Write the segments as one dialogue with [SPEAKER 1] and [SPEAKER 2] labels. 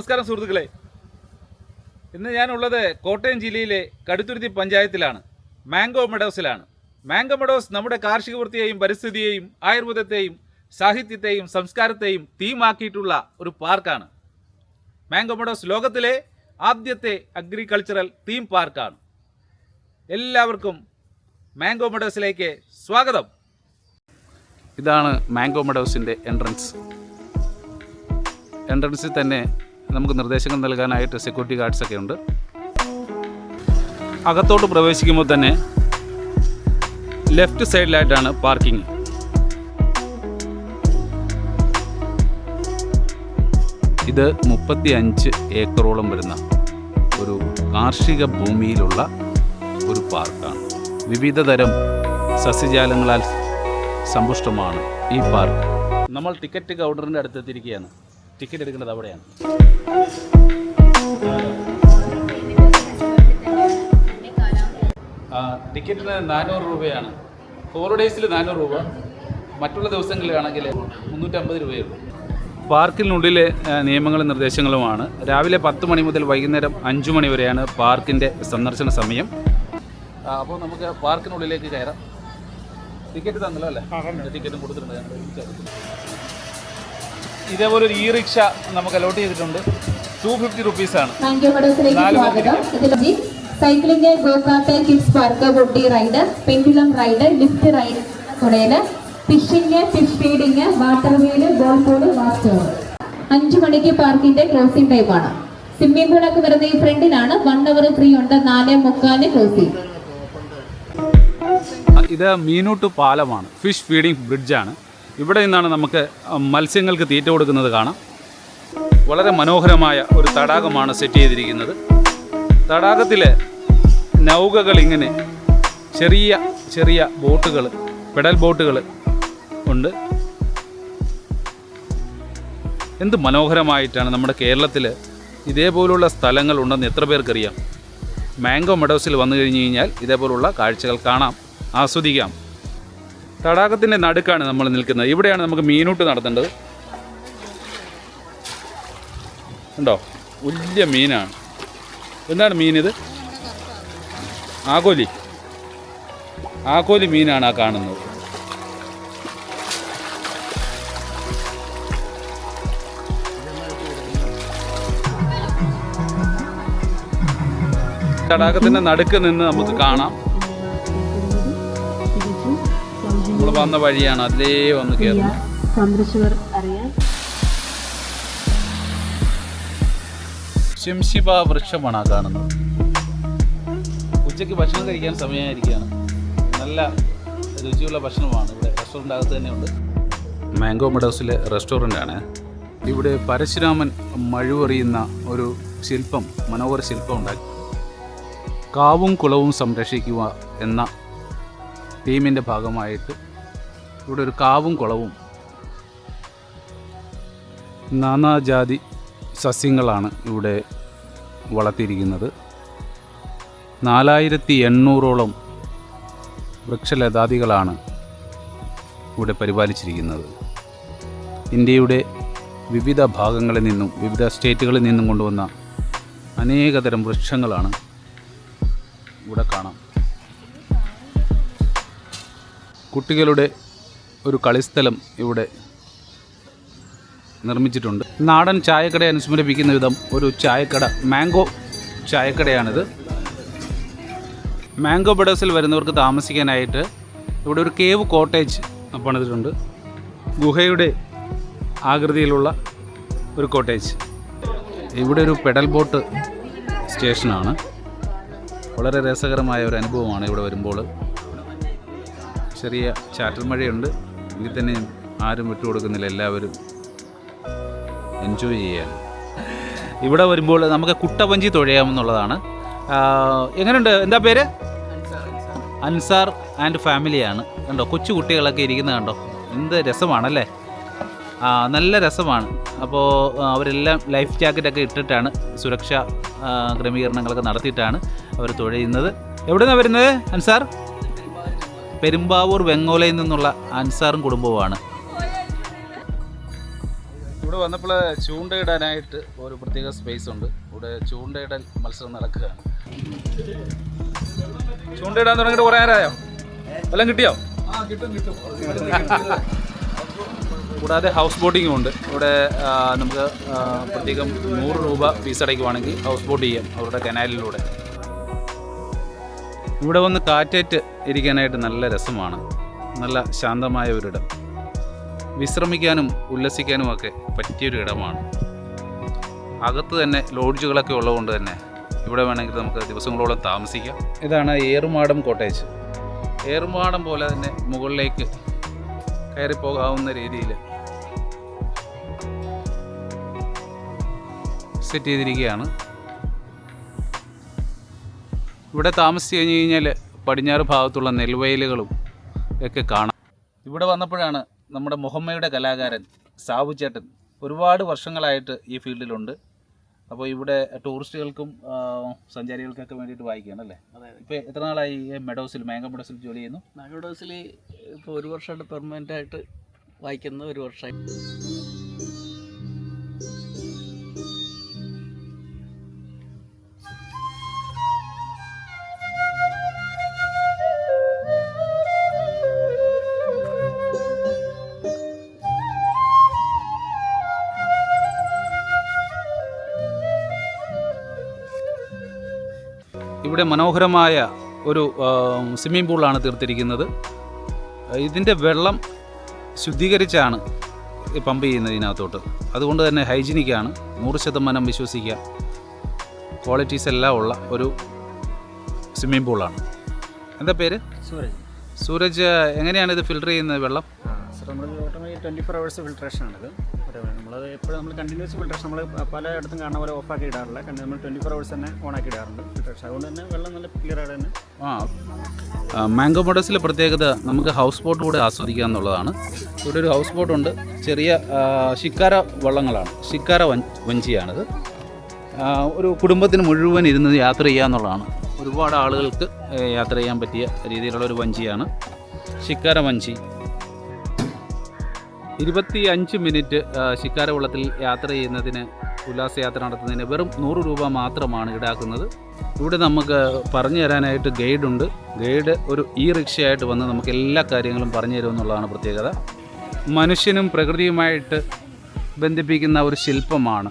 [SPEAKER 1] നമസ്കാരം സുഹൃത്തുക്കളെ. ഇന്ന് ഞാനുള്ളത് കോട്ടയം ജില്ലയിലെ കടുത്തുരുത്തി പഞ്ചായത്തിലാണ് മാംഗോ മെഡോസിലാണ്. മാംഗോ മെഡോസ് നമ്മുടെ കാർഷിക വൃത്തിയെയും പരിസ്ഥിതിയെയും ആയുർവേദത്തെയും സാഹിത്യത്തെയും സംസ്കാരത്തെയും തീമാക്കിയിട്ടുള്ള ഒരു പാർക്കാണ്. മാംഗോ മെഡോസ് ലോകത്തിലെ ആദ്യത്തെ അഗ്രികൾച്ചറൽ തീം പാർക്കാണ്. എല്ലാവർക്കും മാംഗോ മെഡോസിലേക്ക് സ്വാഗതം. ഇതാണ് മാംഗോ മെഡോസിന്റെ എൻട്രൻസ് എൻട്രൻസിൽ തന്നെ നമുക്ക് നിർദ്ദേശങ്ങൾ നൽകാനായിട്ട് സെക്യൂരിറ്റി ഗാർഡ്സ് ഒക്കെ ഉണ്ട്. അകത്തോട്ട് പ്രവേശിക്കുമ്പോൾ തന്നെ ലെഫ്റ്റ് സൈഡിലായിട്ടാണ് പാർക്കിംഗ് ഇത് മുപ്പത്തി അഞ്ച് ഏക്കറോളം വരുന്ന ഒരു കാർഷിക ഭൂമിയിലുള്ള ഒരു പാർക്കാണ്. വിവിധ തരം സസ്യജാലങ്ങളാൽ സമ്പുഷ്ടമാണ് ഈ പാർക്ക്. നമ്മൾ ടിക്കറ്റ് കൗണ്ടറിന്റെ അടുത്തെത്തിയിരിക്കുകയാണ് ടിക്കറ്റ് എടുക്കേണ്ടത് അവിടെയാണ്. ടിക്കറ്റിന് നാനൂറ് രൂപയാണ്. ഫോർ ഡേയ്സിൽ നാനൂറ് രൂപ. മറ്റുള്ള ദിവസങ്ങളിലാണെങ്കിൽ മുന്നൂറ്റമ്പത് രൂപയുള്ളൂ പാർക്കിനുള്ളിലെ നിയമങ്ങളും നിർദ്ദേശങ്ങളുമാണ്. രാവിലെ പത്ത് മണി മുതൽ വൈകുന്നേരം അഞ്ച് മണി വരെയാണ് പാർക്കിന്റെ സന്ദർശന സമയം. അപ്പോൾ നമുക്ക് പാർക്കിനുള്ളിലേക്ക് കയറാം. ടിക്കറ്റ് തന്നല്ലോ അല്ലേ? ടിക്കറ്റും കൊടുത്തിട്ടുണ്ട്. ഇതേപോലെ ഒരു ഇ റിക്ഷ നമുക്ക് അലോട്ട് ചെയ്തിട്ടുണ്ട്. ടു ഫിഫ്റ്റി റുപ്പീസാണ്
[SPEAKER 2] cycling go kart kids park ബോട്ടി ride pendulum ride lift ride തുടങ്ങിയത് fishing fish feeding water wheel ball pool വാസ്റ്റർ അഞ്ചു മണിക്ക് പാർക്കിന്റെ ക്ലോസിംഗ് ടൈമാണ് സ്വിമ്മിംഗ് പൂളൊക്കെ വരുന്ന ഈ ഫ്രണ്ടിലാണ് വൺ അവർ ഫ്രീ ഉണ്ട് നാല് മുക്കാൽ ക്ലോസിംഗ്
[SPEAKER 1] ഇത് മീനൂട്ട് പാലമാണ്. ഫിഷ് ഫീഡിംഗ് ബ്രിഡ്ജാണ് ഇവിടെ നിന്നാണ് നമുക്ക് മത്സ്യങ്ങൾക്ക് തീറ്റ കൊടുക്കുന്നത് കാണാം. വളരെ മനോഹരമായ ഒരു തടാകമാണ് സെറ്റ് ചെയ്തിരിക്കുന്നത്. തടാകത്തിൽ നൗകകൾ ഇങ്ങനെ ചെറിയ ചെറിയ ബോട്ടുകൾ പെഡൽ ബോട്ടുകൾ ഉണ്ട്. എന്ത് മനോഹരമായിട്ടാണ് നമ്മുടെ കേരളത്തിൽ ഇതേപോലുള്ള സ്ഥലങ്ങൾ ഉണ്ടെന്ന് എത്ര പേർക്കറിയാം? മാംഗോ മെഡോസിൽ വന്നു കഴിഞ്ഞ് കഴിഞ്ഞാൽ ഇതേപോലുള്ള കാഴ്ചകൾ കാണാം ആസ്വദിക്കാം. തടാകത്തിന്റെ നടുക്കാണ് നമ്മൾ നിൽക്കുന്നത്. ഇവിടെയാണ് നമുക്ക് മീനൂട്ട് നടത്തേണ്ടത്. ഉണ്ടോ വലിയ മീനാണ്. എന്താണ് മീനിത് ആകോലി ആകോലി മീനാണ് ആ കാണുന്നത്. തടാകത്തിന്റെ നടുക്ക് നിന്ന് നമുക്ക് കാണാം. നമ്മൾ വന്ന വഴിയാണ് അതിലേ വന്ന് കയറുന്നത്
[SPEAKER 2] സന്ദർശകർ അറിയാൻ.
[SPEAKER 1] ശംശിപ വൃക്ഷമാണ് ആ കാണുന്നത്. ഉച്ചയ്ക്ക് ഭക്ഷണം കഴിക്കാൻ സമയമായിരിക്കുകയാണ് നല്ല രുചിയുള്ള ഭക്ഷണമാണ് ഇവിടെ. റെസ്റ്റോറന്റ് അകത്ത് തന്നെയുണ്ട്. മാംഗോ മെഡോസിലെ റെസ്റ്റോറന്റാണ്. ഇവിടെ പരശുരാമൻ മഴുവെറിയുന്ന ഒരു ശില്പം മനോഹര ശില്പം ഉണ്ടാക്കി. കാവും കുളവും സംരക്ഷിക്കുക എന്ന തീമിന്റെ ഭാഗമായിട്ട് ഇവിടെ ഒരു കാവും കുളവും. നാനാജാതി സസ്യങ്ങളാണ് ഇവിടെ വളർത്തിയിരിക്കുന്നത്. നാലായിരത്തി എണ്ണൂറോളം വൃക്ഷലതാദികളാണ് ഇവിടെ പരിപാലിച്ചിരിക്കുന്നത്. ഇന്ത്യയുടെ വിവിധ ഭാഗങ്ങളിൽ നിന്നും വിവിധ സ്റ്റേറ്റുകളിൽ നിന്നും കൊണ്ടുവന്ന അനേകതരം വൃക്ഷങ്ങളാണ് ഇവിടെ കാണാം. കുട്ടികളുടെ ഒരു കളിസ്ഥലം ഇവിടെ നിർമ്മിച്ചിട്ടുണ്ട്. നാടൻ ചായക്കട അനുസ്മരിപ്പിക്കുന്ന വിധം ഒരു ചായക്കട മാംഗോ ചായക്കടയാണിത്. മാംഗോ ബഡേഴ്സിൽ വരുന്നവർക്ക് താമസിക്കാനായിട്ട് ഇവിടെ ഒരു കേവ് കോട്ടേജ് പണിതിട്ടുണ്ട്. ഗുഹയുടെ ആകൃതിയിലുള്ള ഒരു കോട്ടേജ്. ഇവിടെ ഒരു പെഡൽ ബോട്ട് സ്റ്റേഷനാണ്. വളരെ രസകരമായ ഒരു അനുഭവമാണ് ഇവിടെ വരുമ്പോൾ. ചെറിയ ചാറ്റൽ മഴയുണ്ട്. എങ്കിൽ തന്നെ ആരും വിട്ടുകൊടുക്കുന്നില്ല എല്ലാവരും എൻജോയ് ചെയ്യാൻ ഇവിടെ വരുമ്പോൾ നമുക്ക് കുട്ടവഞ്ചി തുഴയാമെന്നുള്ളതാണ് എങ്ങനെയുണ്ട് എന്താ പേര്? അൻസാർ ആൻഡ് ഫാമിലിയാണ് കണ്ടോ കൊച്ചു കുട്ടികളൊക്കെ ഇരിക്കുന്നത് കണ്ടോ? എന്ത് രസമാണല്ലേ? ആ നല്ല രസമാണ്. അപ്പോൾ അവരെല്ലാം ലൈഫ് ജാക്കറ്റൊക്കെ ഇട്ടിട്ടാണ് സുരക്ഷാ ക്രമീകരണങ്ങളൊക്കെ നടത്തിയിട്ടാണ് അവർ തുഴയുന്നത്. എവിടെ നിന്നാണ് വരുന്നത് അൻസാർ? പെരുമ്പാവൂർ വെങ്ങോലയിൽ നിന്നുള്ള അൻസാറും കുടുംബവുമാണ്. ഇവിടെ വന്നപ്പോൾ ചൂണ്ടയിടാനായിട്ട് ഒരു പ്രത്യേക സ്പേസ് ഉണ്ട്. ഇവിടെ ചൂണ്ടയിടൽ മത്സരം നടക്കുകയാണ്. ചൂണ്ടയിടാൻ തുടങ്ങിയിട്ട് കുറേ നേരമായോ? എല്ലാം കിട്ടിയോ? കൂടാതെ ഹൗസ് ബോട്ടിങ്ങും ഉണ്ട്. ഇവിടെ നമുക്ക് പ്രത്യേകം നൂറ് രൂപ ഫീസ് അടയ്ക്കുവാണെങ്കിൽ ഹൗസ് ബോട്ട് ചെയ്യാം അവരുടെ കനാലിലൂടെ ഇവിടെ വന്ന് കാറ്റേറ്റ് ഇരിക്കാനായിട്ട് നല്ല രസമാണ്. നല്ല ശാന്തമായ ഒരിടം. വിശ്രമിക്കാനും ഉല്ലസിക്കാനും ഒക്കെ പറ്റിയൊരു ഇടമാണ്. അകത്ത് തന്നെ ലോഡ്ജുകളൊക്കെ ഉള്ളതുകൊണ്ട് തന്നെ ഇവിടെ വേണമെങ്കിൽ നമുക്ക് ദിവസങ്ങളോളം താമസിക്കാം. ഇതാണ് ഏറുമാടം കോട്ടേജ്. ഏറുമാടം പോലെ തന്നെ മുകളിലേക്ക് കയറി പോകാവുന്ന രീതിയിൽ സെറ്റ് ചെയ്തിരിക്കുകയാണ്. ഇവിടെ താമസിച്ച് കഴിഞ്ഞ് കഴിഞ്ഞാൽ പടിഞ്ഞാറ് ഭാഗത്തുള്ള നെൽവയലുകളും ഒക്കെ കാണാം. ഇവിടെ വന്നപ്പോഴാണ് നമ്മുടെ മുഹമ്മയുടെ കലാകാരൻ സാബു ചേട്ടൻ ഒരുപാട് വർഷങ്ങളായിട്ട് ഈ ഫീൽഡിലുണ്ട്. അപ്പോൾ ഇവിടെ ടൂറിസ്റ്റുകൾക്കും സഞ്ചാരികൾക്കൊക്കെ വേണ്ടിയിട്ട് വായിക്കുകയാണ് അല്ലേ? ഇപ്പോൾ എത്ര നാളായി മെഡോസിൽ മാംഗോ മെഡോസിൽ ജോലി ചെയ്യുന്നു?
[SPEAKER 3] നാഗഡോസിൽ ഇപ്പോൾ ഒരു വർഷമായിട്ട് പെർമനന്റ് ആയിട്ട് വായിക്കുന്ന ഒരു വർഷമായി.
[SPEAKER 1] ഇവിടെ മനോഹരമായ ഒരു സ്വിമ്മിംഗ് പൂളാണ് തീർത്തിരിക്കുന്നത്. ഇതിന്റെ വെള്ളം ശുദ്ധീകരിച്ചാണ് പമ്പ് ചെയ്യുന്നത് ഇതിനകത്തോട്ട്. അതുകൊണ്ട് തന്നെ ഹൈജീനിക്കാണ്. നൂറ് ശതമാനം വിശ്വസിക്കാം ക്വാളിറ്റീസ് എല്ലാം ഉള്ള ഒരു സ്വിമ്മിംഗ് പൂളാണ്. എന്താ പേര്?
[SPEAKER 3] സൂരജ്.
[SPEAKER 1] സൂരജ് എങ്ങനെയാണ് ഇത് ഫിൽട്ടർ ചെയ്യുന്നത് വെള്ളം?
[SPEAKER 3] സർ നമ്മൾ automatic twenty four hours filtration ആണിത് നമ്മളത് എപ്പോഴും നമ്മൾ കണ്ടിന്യൂസ് ഫിൽട്രേഷൻ നമ്മൾ പലയിടത്തും കാണുന്ന പോലെ ഓഫാക്കി ഇടാറില്ല. കണ്ട് നമ്മൾ ട്വന്റി ഫോർ അവേഴ്സ് തന്നെ ആക്കി ഇടാറുണ്ട് ഫിൽട്രേഷൻ അതുകൊണ്ട് തന്നെ വെള്ളം നല്ല ക്ലിയർ ആയിട്ട് തന്നെ
[SPEAKER 1] ആ മാംഗോ മോഡസിലെ പ്രത്യേകത നമുക്ക് ഹൗസ് ബോട്ട് കൂടെ ആസ്വദിക്കുക എന്നുള്ളതാണ്. ഇവിടെ ഒരു ഹൗസ് ബോട്ടുണ്ട് ചെറിയ ശിക്കാര വള്ളങ്ങളാണ്. ശിക്കാര വൻ വഞ്ചിയാണിത്. ഒരു കുടുംബത്തിന് മുഴുവൻ ഇരുന്ന് യാത്ര ചെയ്യുക എന്നുള്ളതാണ്. ഒരുപാട് ആളുകൾക്ക് യാത്ര ചെയ്യാൻ പറ്റിയ രീതിയിലുള്ള ഒരു വഞ്ചിയാണ്. ശിക്കാര വഞ്ചി. ഇരുപത്തി അഞ്ച് മിനിറ്റ് ശിക്കാരവള്ളത്തിൽ യാത്ര ചെയ്യുന്നതിന് ഉല്ലാസയാത്ര നടത്തുന്നതിന് വെറും നൂറ് രൂപ മാത്രമാണ് ഈടാക്കുന്നത്. ഇവിടെ നമുക്ക് പറഞ്ഞു തരാനായിട്ട് ഗൈഡുണ്ട്. ഗൈഡ് ഒരു ഇ റിക്ഷയായിട്ട് വന്ന് നമുക്ക് എല്ലാ കാര്യങ്ങളും പറഞ്ഞു തരുമെന്നുള്ളതാണ് പ്രത്യേകത. മനുഷ്യനും പ്രകൃതിയുമായിട്ട് ബന്ധിപ്പിക്കുന്ന ഒരു ശില്പമാണ്.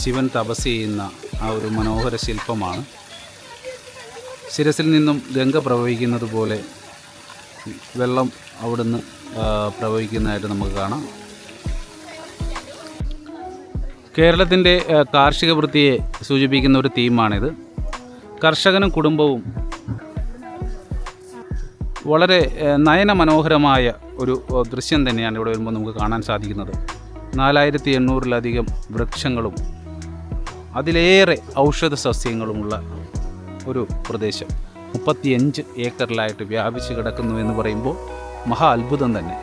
[SPEAKER 1] ശിവൻ തപസ് ചെയ്യുന്ന ആ ഒരു മനോഹര ശില്പമാണ്. ശിരസിൽ നിന്നും ഗംഗ പ്രവഹിക്കുന്നത് പോലെ വെള്ളം അവിടുന്ന് പ്രവഹിക്കുന്നതായിട്ട് നമുക്ക് കാണാം. കേരളത്തിന്റെ കാർഷിക വൃത്തിയെ സൂചിപ്പിക്കുന്ന ഒരു തീമാണിത്. കർഷകനും കുടുംബവും വളരെ നയന നയനമനോഹരമായ ഒരു ദൃശ്യം തന്നെയാണ് ഇവിടെ വരുമ്പോൾ നമുക്ക് കാണാൻ സാധിക്കുന്നത്. നാലായിരത്തി എണ്ണൂറിലധികം വൃക്ഷങ്ങളും അതിലേറെ ഔഷധ സസ്യങ്ങളുമുള്ള ഒരു പ്രദേശം. മുപ്പത്തിയഞ്ച് ഏക്കറിലായിട്ട് വ്യാപിച്ച് കിടക്കുന്നു എന്ന് പറയുമ്പോൾ മഹാ അത്ഭുതം തന്നെ.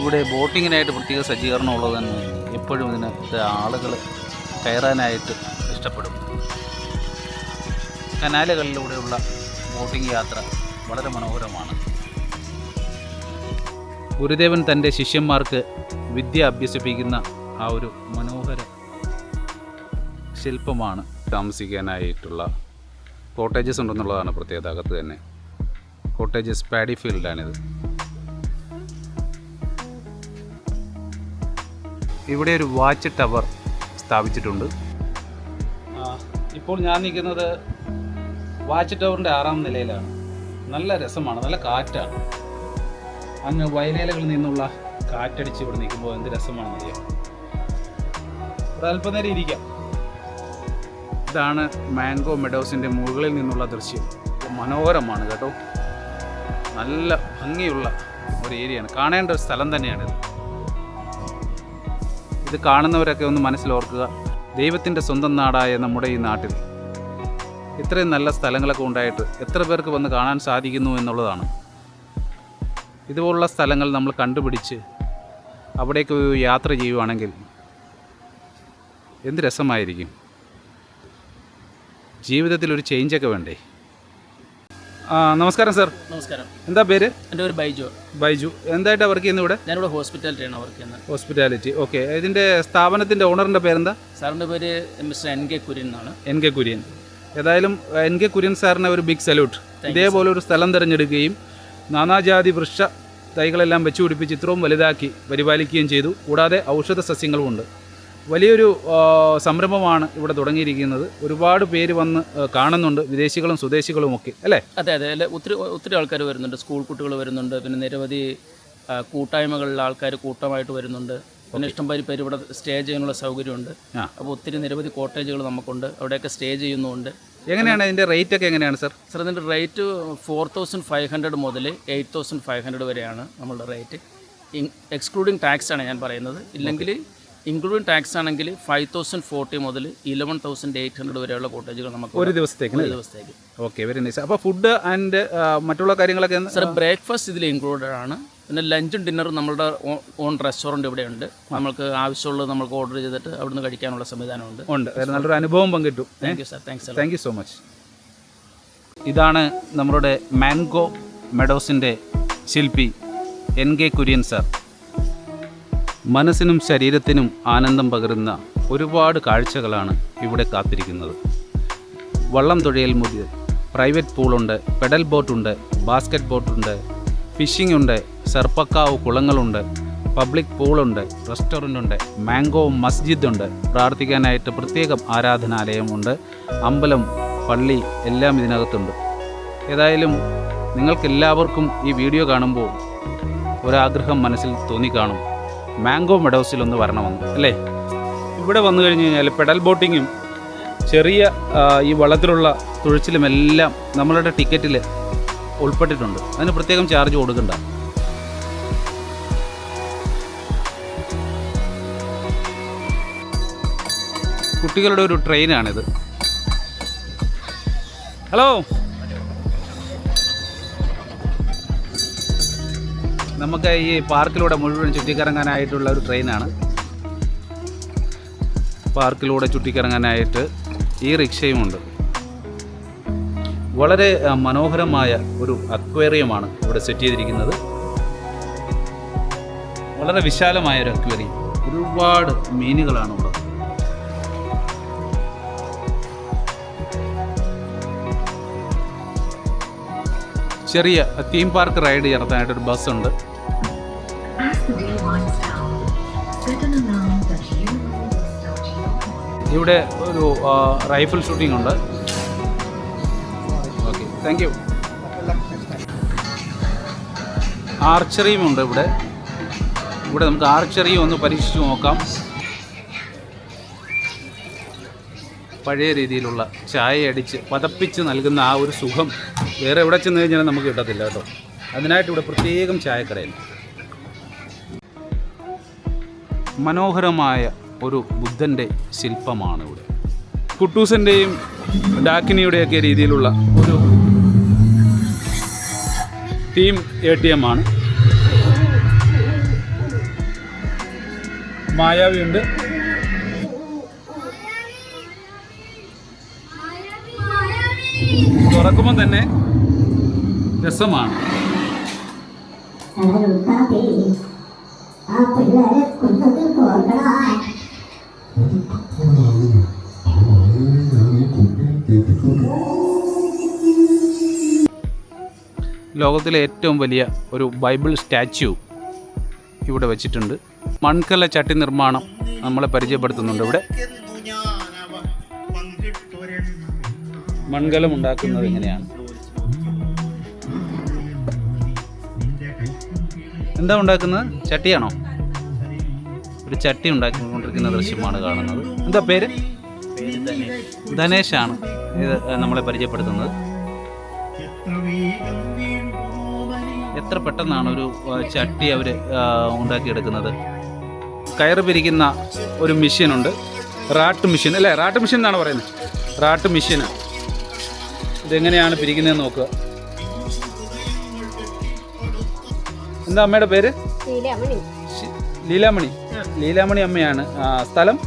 [SPEAKER 1] ഇവിടെ ബോട്ടിങ്ങിനായിട്ട് പ്രത്യേക സജ്ജീകരണം ഉള്ളത് തന്നെ. എപ്പോഴും ഇതിനകത്ത് ആളുകൾ കയറാനായിട്ട് ഇഷ്ടപ്പെടും. കനാലുകളിലൂടെയുള്ള ബോട്ടിംഗ് യാത്ര വളരെ മനോഹരമാണ്. ഗുരുദേവൻ തന്റെ ശിഷ്യന്മാർക്ക് വിദ്യ അഭ്യസിപ്പിക്കുന്ന ആ ഒരു മനോഹര ശില്പമാണ് താമസിക്കാനായിട്ടുള്ള കോട്ടേജസ് ഉണ്ടെന്നുള്ളതാണ് പ്രത്യേകത അകത്ത് തന്നെ. കോട്ടേജസ് പാഡി ഫീൽഡാണിത്. ഇവിടെ ഒരു വാച്ച് ടവർ സ്ഥാപിച്ചിട്ടുണ്ട്. ഇപ്പോൾ ഞാൻ നിൽക്കുന്നത് വാച്ച് ടവറിന്റെ ആറാം നിലയിലാണ്. നല്ല രസമാണ് നല്ല കാറ്റാണ്. അങ്ങ് വയലേലകളിൽ നിന്നുള്ള കാറ്റടിച്ച് ഇവിടെ നിൽക്കുമ്പോൾ എന്ത് രസമാണെന്ന് അറിയാം ഒരു അല്പനേരം ഇരിക്കാം. ഇതാണ് മാംഗോ മെഡോസിന്റെ മുകളിൽ നിന്നുള്ള ദൃശ്യം. മനോഹരമാണ് കേട്ടോ. നല്ല ഭംഗിയുള്ള ഒരു ഏരിയയാണ്. കാണേണ്ട ഒരു സ്ഥലം തന്നെയാണിത് ഇത് കാണുന്നവരൊക്കെ ഒന്ന് മനസ്സിലോർക്കുക. ദൈവത്തിന്റെ സ്വന്തം നാടായ നമ്മുടെ ഈ നാട്ടിൽ ഇത്രയും നല്ല സ്ഥലങ്ങളൊക്കെ ഉണ്ടായിട്ട് എത്ര പേർക്ക് വന്ന് കാണാൻ സാധിക്കുന്നു എന്നുള്ളതാണ്. ഇതുപോലുള്ള സ്ഥലങ്ങൾ നമ്മൾ കണ്ടുപിടിച്ച് അവിടേക്ക് യാത്ര ചെയ്യുവാണെങ്കിൽ എന്ത് രസമായിരിക്കും? ജീവിതത്തിൽ ഒരു ചേഞ്ചൊക്കെ വേണ്ടേ? ആ, നമസ്കാരം സാർ
[SPEAKER 4] നമസ്കാരം.
[SPEAKER 1] എന്താ പേര്?
[SPEAKER 4] എന്റെ പേര് ബൈജു.
[SPEAKER 1] ബൈജു. എന്തായിട്ടാണ് വർക്ക് ചെയ്യുന്നത് ഇവിടെ?
[SPEAKER 4] ഞാനിവിടെ ഹോസ്പിറ്റാലിറ്റിയാണ് വർക്ക് ചെയ്യുന്നത്
[SPEAKER 1] ഹോസ്പിറ്റാലിറ്റി ഓക്കെ ഇതിന്റെ സ്ഥാപനത്തിന്റെ ഓണറിന്റെ പേരെന്താ?
[SPEAKER 4] സാറിന്റെ പേര് മിസ്റ്റർ എൻ കെ കുര്യൻ എന്നാണ്.
[SPEAKER 1] N K Kurian. ഏതായാലും എൻ കെ കുര്യൻ സാറിന് ഒരു ബിഗ് സല്യൂട്ട് ഇതേപോലെ ഒരു സ്ഥലം തിരഞ്ഞെടുക്കുകയും നാനാജാതി വൃക്ഷ തൈകളെല്ലാം വെച്ചുപിടിപ്പിച്ച് ഇത്രയും വലുതാക്കി പരിപാലിക്കുകയും ചെയ്തു. കൂടാതെ ഔഷധ സസ്യങ്ങളുമുണ്ട്. വലിയൊരു സംരംഭമാണ് ഇവിടെ തുടങ്ങിയിരിക്കുന്നത്. ഒരുപാട് പേര് വന്ന് കാണുന്നുണ്ട്. വിദേശികളും സ്വദേശികളും ഒക്കെ അല്ലേ?
[SPEAKER 4] അതെ അതെ. അല്ലെ ഒത്തിരി ഒത്തിരി ആൾക്കാർ വരുന്നുണ്ട്. സ്കൂൾ കുട്ടികൾ വരുന്നുണ്ട്. പിന്നെ നിരവധി കൂട്ടായ്മകളിലെ ആൾക്കാർ കൂട്ടമായിട്ട് വരുന്നുണ്ട്. പിന്നെ ഇഷ്ടംപോലെ പേര് ഇവിടെ സ്റ്റേ ചെയ്യാനുള്ള സൗകര്യമുണ്ട്. അപ്പോൾ ഒത്തിരി നിരവധി കോട്ടേജുകൾ നമുക്കുണ്ട്. അവിടെയൊക്കെ സ്റ്റേ ചെയ്യുന്നുണ്ട്.
[SPEAKER 1] എങ്ങനെയാണ് അതിന്റെ റേറ്റ് ഒക്കെ എങ്ങനെയാണ് സർ?
[SPEAKER 4] സാർ ഇതിന്റെ rate four thousand five hundred മുതൽ എയ്റ്റ് തൗസൻഡ് ഫൈവ് ഹൺഡ്രഡ് വരെയാണ് നമ്മളുടെ റേറ്റ്. എക്സ്ക്ലൂഡിങ് ടാക്സ് ആണ് ഞാൻ പറയുന്നത്. ഇല്ലെങ്കിൽ ഇൻക്ലൂഡിങ് ടാക്സ് ആണെങ്കിൽ ഫൈവ് തൗസൻഡ് ഫോർട്ടി മുതൽ ഇലവൻ തൗസൻഡ് എയ്റ്റ് ഹൺഡ്രഡ് വരെയുള്ള കോട്ടേജുകൾ നമുക്ക്
[SPEAKER 1] ഒരു ദിവസത്തേക്ക്
[SPEAKER 4] ഒരു ദിവസത്തേക്ക്.
[SPEAKER 1] ഓക്കെ വെരി നൈസ് അപ്പോൾ ഫുഡ് ആൻഡ് മറ്റുള്ള കാര്യങ്ങളൊക്കെ
[SPEAKER 4] സർ ബ്രേക്ക്ഫാസ്റ്റ് ഇതിൽ ഇൻക്ലൂഡഡ് ആണ്. പിന്നെ ലഞ്ചും ഡിന്നറും നമ്മളുടെ ഓൺ റെസ്റ്റോറന്റ് ഇവിടെയുണ്ട് നമുക്ക് ആവശ്യമുള്ളത് നമുക്ക് ഓർഡർ ചെയ്തിട്ട് അവിടുന്ന് കഴിക്കാനുള്ള സംവിധാനമുണ്ട്.
[SPEAKER 1] ഉണ്ട്. നല്ലൊരു അനുഭവം പങ്കിട്ടു.
[SPEAKER 4] Thank you sir thanks
[SPEAKER 1] thank you so much ഇതാണ് നമ്മുടെ മാൻഗോ മെഡോസിന്റെ ശില്പി എൻ കെ കുര്യൻ സാർ മനസ്സിനും ശരീരത്തിനും ആനന്ദം പകരുന്ന ഒരുപാട് കാഴ്ചകളാണ് ഇവിടെ കാത്തിരിക്കുന്നത്. വള്ളം തുഴയൽ മുതൽ പ്രൈവറ്റ് പൂളുണ്ട് പെഡൽ ബോട്ടുണ്ട് ബാസ്ക്കറ്റ് ബോട്ടുണ്ട് ഫിഷിംഗ് ഉണ്ട് സർപ്പക്കാവ് കുളങ്ങളുണ്ട് പബ്ലിക് പൂളുണ്ട് റെസ്റ്റോറന്റ് ഉണ്ട് മാംഗോ മസ്ജിദ് ഉണ്ട് പ്രാർത്ഥിക്കാനായിട്ട് പ്രത്യേകം ആരാധനാലയമുണ്ട്. അമ്പലം പള്ളി എല്ലാം ഇതിനകത്തുണ്ട്. ഏതായാലും നിങ്ങൾക്കെല്ലാവർക്കും ഈ വീഡിയോ കാണുമ്പോൾ ഒരാഗ്രഹം മനസ്സിൽ തോന്നിക്കാണും. മാംഗോ മെഡോസിൽ ഒന്ന് വരണമെന്ന് അല്ലേ? ഇവിടെ വന്നു കഴിഞ്ഞ് കഴിഞ്ഞാൽ പെഡൽ ബോട്ടിങ്ങും ചെറിയ ഈ വള്ളത്തിലുള്ള തുഴച്ചിലും എല്ലാം നമ്മളുടെ ടിക്കറ്റിൽ ഉൾപ്പെട്ടിട്ടുണ്ട്. അതിന് പ്രത്യേകം ചാർജ് കൊടുക്കണ്ട. കുട്ടികളുടെ ഒരു ട്രെയിനാണിത്. ഹലോ? നമുക്ക് ഈ പാർക്കിലൂടെ മുഴുവൻ ചുറ്റിക്കറങ്ങാനായിട്ടുള്ള ഒരു ട്രെയിനാണ്. പാർക്കിലൂടെ ചുറ്റിക്കറങ്ങാനായിട്ട് ഈ റിക്ഷയുമുണ്ട്. വളരെ മനോഹരമായ ഒരു അക്വേറിയമാണ് ഇവിടെ സെറ്റ് ചെയ്തിരിക്കുന്നത്. വളരെ വിശാലമായ ഒരു അക്വേറിയം. ഒരുപാട് മീനുകളാണ് ഉള്ളത്. ചെറിയ തീം പാർക്ക് റൈഡ് ചേർത്താനായിട്ടൊരു ബസ്സുണ്ട്. ഇവിടെ ഒരു റൈഫിൾ ഷൂട്ടിംഗ് ഉണ്ട്. ഓക്കെ താങ്ക് യു ആർച്ചറിയും ഉണ്ട് ഇവിടെ. ഇവിടെ നമുക്ക് ആർച്ചറിയും ഒന്ന് പരീക്ഷിച്ച് നോക്കാം. പഴയ രീതിയിലുള്ള ചായ അടിച്ച് പതപ്പിച്ച് നൽകുന്ന ആ ഒരു സുഖം വേറെ എവിടെ ചെന്ന് കഴിഞ്ഞാൽ നമുക്ക് കിട്ടത്തില്ല കേട്ടോ. അതിനായിട്ട് ഇവിടെ പ്രത്യേകം ചായക്കടയിൽ മനോഹരമായ ഒരു ബുദ്ധന്റെ ശില്പമാണ് ഇവിടെ. കുട്ടൂസിന്റെയും ഡാക്കിനിയുടെയൊക്കെ രീതിയിലുള്ള ഒരു ടീം എ ടി എം ആണ്. മായാവിയുണ്ട്. തുറക്കുമ്പോൾ തന്നെ രസമാണ്. ലോകത്തിലെ ഏറ്റവും വലിയ ഒരു ബൈബിൾ സ്റ്റാച്യു ഇവിടെ വെച്ചിട്ടുണ്ട്. മൺകല ചട്ടി നിർമ്മാണം നമ്മളെ പരിചയപ്പെടുത്തുന്നുണ്ട് ഇവിടെ. മൺകലം ഉണ്ടാക്കുന്നത് എങ്ങനെയാണ് എന്താ ഉണ്ടാക്കുന്നത്? ചട്ടിയാണോ? ഒരു ചട്ടി ഉണ്ടാക്കിക്കൊണ്ടിരിക്കുന്ന ദൃശ്യമാണ് കാണുന്നത്. എന്താ പേര്? ധനേഷാണ്. ഇത് നമ്മളെ പരിചയപ്പെടുത്തുന്നത്. എത്ര പെട്ടെന്നാണ് ഒരു ചട്ടി അവർ ഉണ്ടാക്കിയെടുക്കുന്നത്? കയറ് പിരിക്കുന്ന ഒരു മെഷീനുണ്ട്. റാട്ട് മെഷീൻ. അല്ലേ റാട്ട് മെഷീൻ എന്നാണ് പറയുന്നത്? റാട്ട് മെഷീന് ഇതെങ്ങനെയാണ് പിരിക്കുന്നത് നോക്കുക. എന്താ അമ്മയുടെ പേര്? ലീലാമണി. ലീലാമണി അമ്മയാണ്. സ്ഥലം?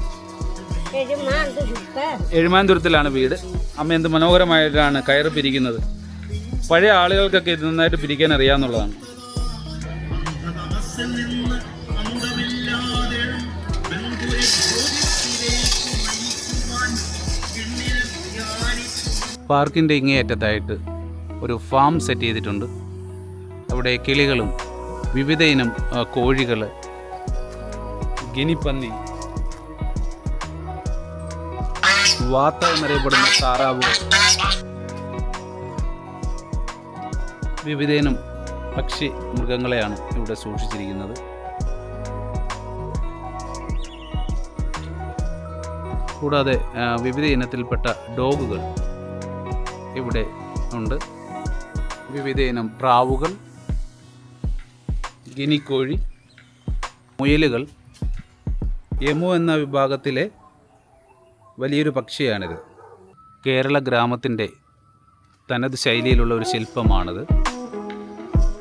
[SPEAKER 1] എഴുമാന്തുരത്തിലാണ് വീട്. അമ്മ എന്ത് മനോഹരമായിട്ടാണ് കയറ് പിരിക്കുന്നത്. പഴയ ആളുകൾക്കൊക്കെ ഇത് നന്നായിട്ട് പിരിക്കാൻ അറിയാമെന്നുള്ളതാണ് പാർക്കിന്റെ ഇങ്ങേയറ്റത്തായിട്ട് ഒരു ഫാം സെറ്റ് ചെയ്തിട്ടുണ്ട്. അവിടെ കിളികളും വിവിധ ഇനം കോഴികൾ ഗിനിപ്പന്നി വാത്ത എന്നറിയപ്പെടുന്ന താറാവ്. വിവിധ ഇനം പക്ഷി മൃഗങ്ങളെയാണ് ഇവിടെ സൂക്ഷിച്ചിരിക്കുന്നത്. കൂടാതെ വിവിധ ഇനത്തിൽപ്പെട്ട ഡോഗുകൾ ഇവിടെ ഉണ്ട്. വിവിധ ഇനം പ്രാവുകൾ ഗിനിക്കോഴി മുയലുകൾ യമു എന്ന വിഭാഗത്തിലെ വലിയൊരു പക്ഷിയാണിത്. കേരള ഗ്രാമത്തിന്റെ തനത് ശൈലിയിലുള്ള ഒരു ശില്പമാണിത്.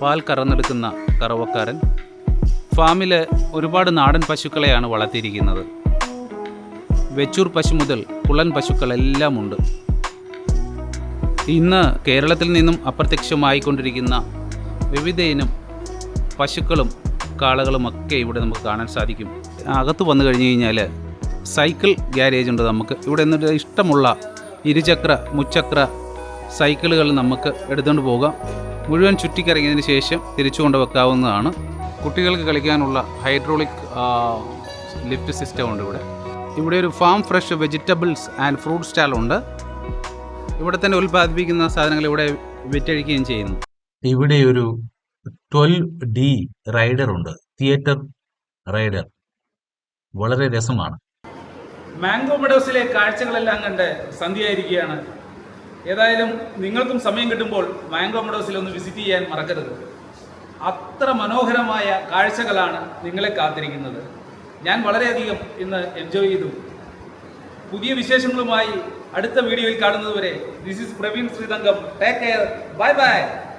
[SPEAKER 1] പാൽ കറന്നെടുക്കുന്ന കറവക്കാരൻ ഫാമിൽ ഒരുപാട് നാടൻ പശുക്കളെയാണ് വളർത്തിയിരിക്കുന്നത്. വെച്ചൂർ പശു മുതൽ കുളൻ പശുക്കളെല്ലാം ഉണ്ട്. ഇന്ന് കേരളത്തിൽ നിന്നും അപ്രത്യക്ഷമായിക്കൊണ്ടിരിക്കുന്ന വിവിധ ഇനം പശുക്കളും കാളകളും ഒക്കെ ഇവിടെ നമുക്ക് കാണാൻ സാധിക്കും. അകത്ത് വന്നു കഴിഞ്ഞ് കഴിഞ്ഞാൽ സൈക്കിൾ ഗ്യാരേജ് ഉണ്ട് നമുക്ക്. ഇവിടെ നിന്നിട്ട് ഇഷ്ടമുള്ള ഇരുചക്ര മുച്ചക്ര സൈക്കിളുകൾ നമുക്ക് എടുത്തുകൊണ്ട് പോകാം. മുഴുവൻ ചുറ്റിക്കറങ്ങിയതിന് ശേഷം തിരിച്ചു കൊണ്ട് വെക്കാവുന്നതാണ്. കുട്ടികൾക്ക് കളിക്കാനുള്ള ഹൈഡ്രോളിക് ലിഫ്റ്റ് സിസ്റ്റം ഉണ്ട് ഇവിടെ. ഇവിടെ ഒരു farm fresh vegetables and fruit stall ഉണ്ട്. ഇവിടെ തന്നെ ഉൽപ്പാദിപ്പിക്കുന്ന സാധനങ്ങൾ ഇവിടെ വിറ്റഴിക്കുകയും ചെയ്യുന്നു. ഇവിടെ ഒരു ട്വൽവ് ഡി റൈഡർ ഉണ്ട്. Theatre rider. വളരെ രസമാണ്. മാംഗോ മെഡോസിലെ കാഴ്ചകളെല്ലാം കണ്ട് സന്ധ്യയായിരിക്കുകയാണ്. ഏതായാലും നിങ്ങൾക്കും സമയം കിട്ടുമ്പോൾ മാംഗോ മെഡോസിൽ ഒന്ന് വിസിറ്റ് ചെയ്യാൻ മറക്കരുത്. അത്ര മനോഹരമായ കാഴ്ചകളാണ് നിങ്ങളെ കാത്തിരിക്കുന്നത്. ഞാൻ വളരെയധികം ഇന്ന് എൻജോയ് ചെയ്തു. പുതിയ വിശേഷങ്ങളുമായി അടുത്ത വീഡിയോയിൽ കാണുന്നതുവരെ this is Praveen Sreethankam take care bye bye